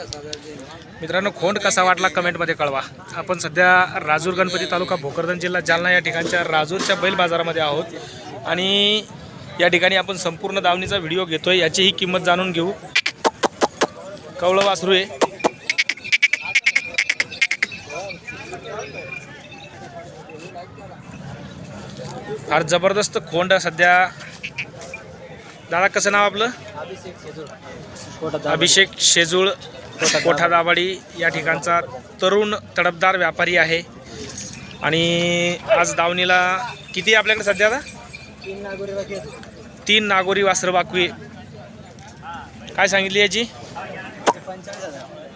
मित्रांनो खोंड कसा वाटला कमेंटमध्ये कळवा. आपण सध्या राजूर गणपती तालुका भोकरदन जिल्हा जालना या ठिकाणच्या राजूरच्या बैल बाजारामध्ये आहोत. आणि या ठिकाणी आपण संपूर्ण दावणीचा व्हिडिओ घेतोय याचीही किंमत जाणून घेऊ. कवळं वासरू आहे. फार जबरदस्त खोंड सध्या दादा कसं नाव आपलं? अभिषेक शेजूळ कोठा दाभाडी. या ठिकाणचा तरुण तडफदार व्यापारी आहे. आणि आज दावणीला किती आहे आपल्याकडे सध्या आता? तीन नागोरी वासरं बाकवी काय सांगितली याची?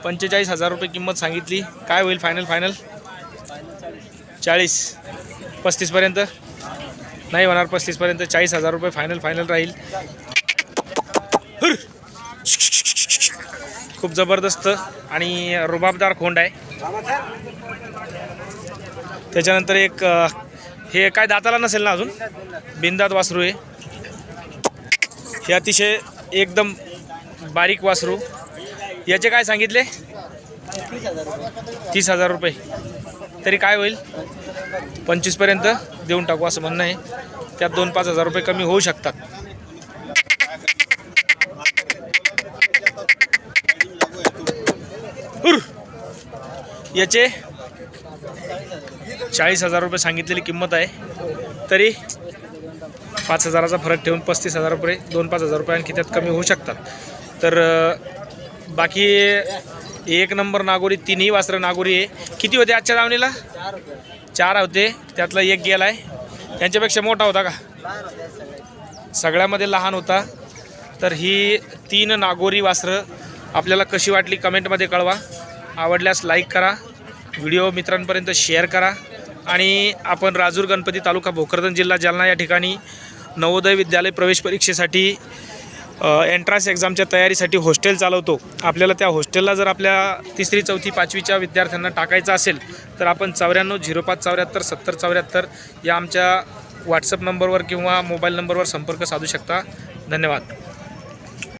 पंचेचाळीस हजार रुपये किंमत सांगितली. काय होईल फायनल फायनल चाळीस. पस्तीसपर्यंत? नाही होणार पस्तीसपर्यंत चाळीस हजार रुपये फायनल फायनल राहील. खूप जबरदस्त आणि रुबाबदार खोंड आहे. त्याच्यानंतर एक हे काय दाताला नसेल ना अजून? बिंदात वासरू आहे. हे अतिशय एकदम बारीक वासरू. याचे काय सांगितले? तीस हजार रुपये. तरी काय होईल? पंचवीसपर्यंत देऊन टाकू असं म्हणणं आहे. त्यात दोन पाच हजार रुपये कमी होऊ शकतात. याचे चाळीस हजार रुपये सांगितलेली किंमत आहे. तरी पाच हजाराचा फरक ठेवून पस्तीस हजार रुपये दोन पाच हजार रुपये आणखी त्यात कमी होऊ शकतात. तर बाकी एक नंबर नागोरी तिन्ही वासरं नागोरी आहे. किती होते आजच्या दावणीला चार होते. त्यातला एक गेला आहे त्यांच्यापेक्षा मोठा होता का? सगळ्यामध्ये लहान होता. तर ही तीन नागोरी वासरं आपल्याला कशी वाटली कमेंटमध्ये कळवा. आवडल्यास लाईक करा. व्हिडिओ मित्रांपर्यंत शेअर करा. आणि आपण राजूर गणपती तालुका भोकरदन जिल्हा जालना या ठिकाणी नवोदय विद्यालय प्रवेश परीक्षेसाठी एंट्रन्स एक्झामच्या तयारीसाठी हॉस्टेल चालवतो. आपल्याला त्या हॉस्टेलला जर आपल्या तिसरी चौथी पाचवीच्या विद्यार्थ्यांना टाकायचं असेल तर आपण चौऱ्याण्णव झिरो पाच चौऱ्याहत्तर सत्तर चौऱ्याहत्तर या आमच्या व्हॉट्सअप नंबरवर किंवा मोबाईल नंबरवर संपर्क साधू शकता. धन्यवाद.